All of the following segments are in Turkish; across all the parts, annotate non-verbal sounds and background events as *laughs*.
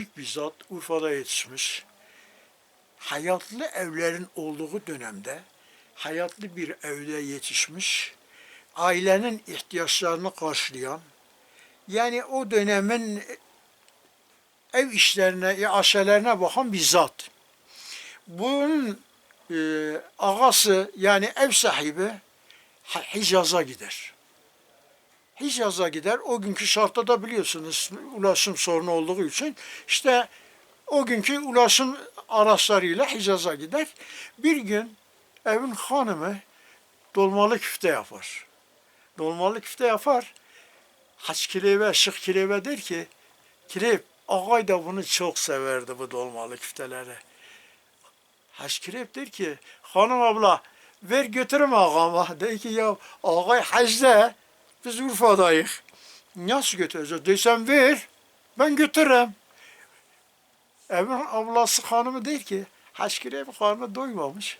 büyük bir zat Urfa'da yetişmiş. Hayatlı evlerin olduğu dönemde hayatlı bir evde yetişmiş. Ailenin ihtiyaçlarını karşılayan yani o dönemin ev işlerine, aşelerine bakan bir zat. Bunun e, ağası yani ev sahibi Hicaz'a gider. Hicaz'a gider. O günkü şartta da biliyorsunuz ulaşım sorunu olduğu için işte o günkü ulaşım araçlarıyla Hicaz'a gider. Bir gün evin hanımı dolmalı küfte yapar. Dolmalı küfte yapar. Haç kileve, şık kileve der ki Kirev, ağay da bunu çok severdi bu dolmalı küfteleri. Haç Kirev der ki hanım abla ver götürüm ağama. *laughs* Der ki ya ağay hacda biz Urfa'dayız. Nasıl götüreceğiz? Desem ver ben götürürüm. Evin ablası hanımı der ki Haşkirev karnı doymamış.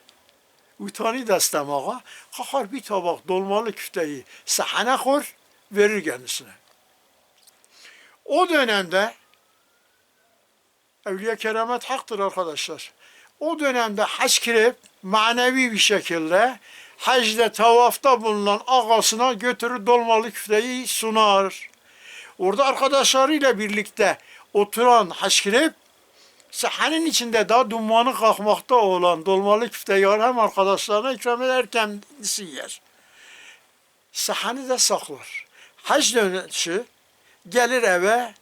Utanı destem ağa. Kalkar bir tabak dolmalı küfteyi sahane koy verir kendisine. O dönemde Evliya keramet haktır arkadaşlar. O dönemde hac kirip manevi bir şekilde hacde tavafta bulunan ağasına götürür dolmalı küfteyi sunar. Orada arkadaşlarıyla birlikte oturan hac kirip sahanenin içinde daha dumanı kalkmakta olan dolmalı küfteyi hem arkadaşlarına ikram eder kendisi yer. Sahani de saklar. Hac dönüşü gelir eve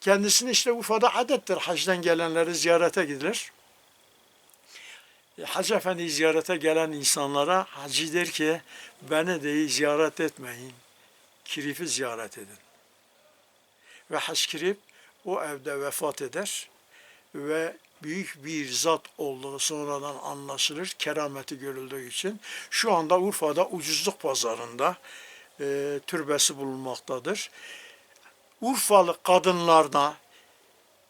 kendisini işte Urfa'da adettir hacdan gelenleri ziyarete gidilir. E, Hacı Efendi ziyarete gelen insanlara hacı der ki beni de ziyaret etmeyin. Kirif'i ziyaret edin. Ve Hac Kirip o evde vefat eder ve büyük bir zat olduğu sonradan anlaşılır. Kerameti görüldüğü için. Şu anda Urfa'da ucuzluk pazarında e, türbesi bulunmaktadır. Urfalı kadınlarda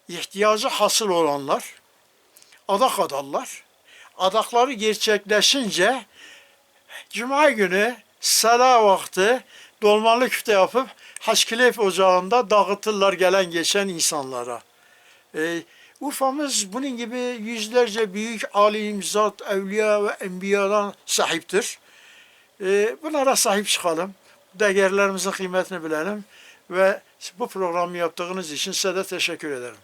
ihtiyacı hasıl olanlar adak adarlar. Adakları gerçekleşince Cuma günü sala vakti dolmalı küfte yapıp Haçkilef ocağında dağıtırlar gelen geçen insanlara. Ee, Urfa'mız bunun gibi yüzlerce büyük alim, zat, evliya ve enbiyadan sahiptir. Ee, bunlara sahip çıkalım. Değerlerimizin kıymetini bilelim ve bu programı yaptığınız için size de teşekkür ederim.